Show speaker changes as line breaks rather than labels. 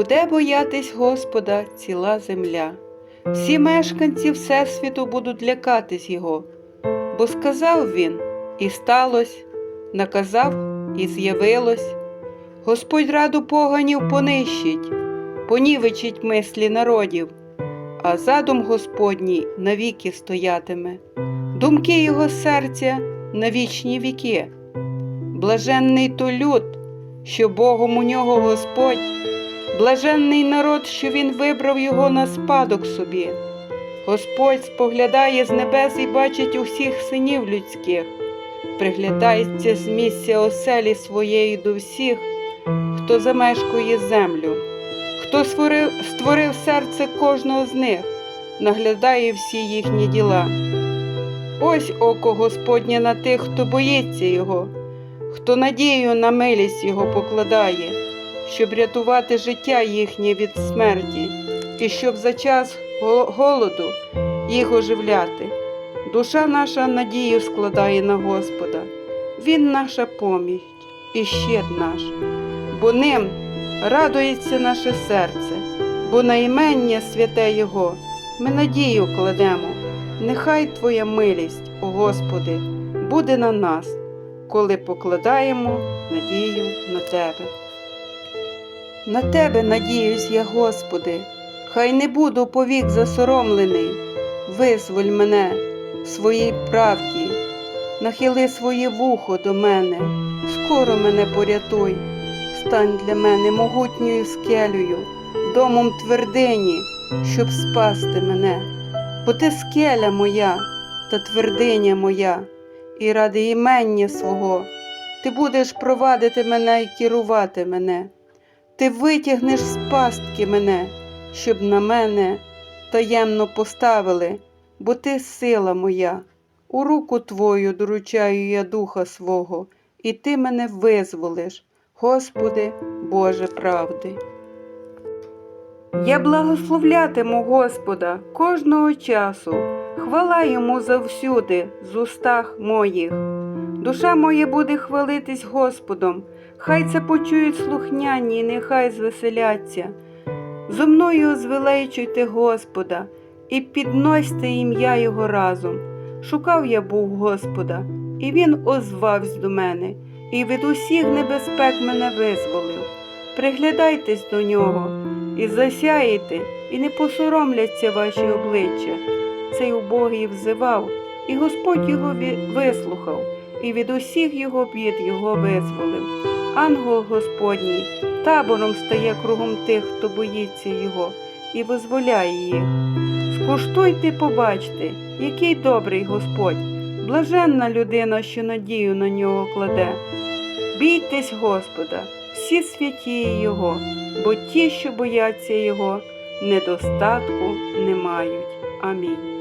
Буде боятись Господа ціла земля. Всі мешканці Всесвіту будуть лякатись Його, бо сказав він, і сталось, наказав, і з'явилось. Господь раду поганів понищить, понівечить мислі народів, а задум Господній навіки стоятиме, думки його серця на вічні віки. Блаженний то люд, що Богом у нього Господь, блаженний народ, що він вибрав його на спадок собі. Господь споглядає з небес і бачить усіх синів людських, приглядається з місця оселі своєї до всіх, хто замешкує землю, хто створив, створив серце кожного з них, наглядає всі їхні діла. Ось око Господнє на тих, хто боїться Його, хто надію на милість Його покладає, щоб рятувати життя їхнє від смерті, і щоб за час голоду їх оживляти. Душа наша надію складає на Господа, Він наша поміч і щит наш, бо ним радується наше серце, бо на імення святе Його ми надію кладемо. Нехай Твоя милість, о Господи, буде на нас, коли покладаємо надію на Тебе. На Тебе надіюсь я, Господи, хай не буду повік засоромлений, визволь мене в своїй правді, нахили своє вухо до мене, скоро мене порятуй, стань для мене могутньою скелею, домом твердині, щоб спасти мене. Бо ти скеля моя та твердиня моя, і ради імення свого ти будеш провадити мене і керувати мене. Ти витягнеш з пастки мене, щоб на мене таємно поставили, бо ти сила моя. У руку твою доручаю я духа свого, і ти мене визволиш, Господи, Боже правди. Я благословлятиму Господа кожного часу, хвала йому завсюди з устах моїх. Душа моя буде хвалитись Господом, хай це почують слухняні, і нехай звеселяться. Зо мною звеличуйте Господа і підносьте ім'я Його разом. Шукав я був Господа, і Він озвався до мене, і від усіх небезпек мене визволив. Приглядайтесь до нього і засяєте, і не посоромляться ваші обличчя. Цей убогий взивав, і Господь його вислухав, і від усіх його бід його визволив. Ангел Господній табором стає кругом тих, хто боїться його, і визволяє їх. Скуштуйте, побачте, який добрий Господь, блаженна людина, що надію на нього кладе. Бійтесь Господа, всі святі Його, бо ті, що бояться Його, недостатку не мають. Амінь.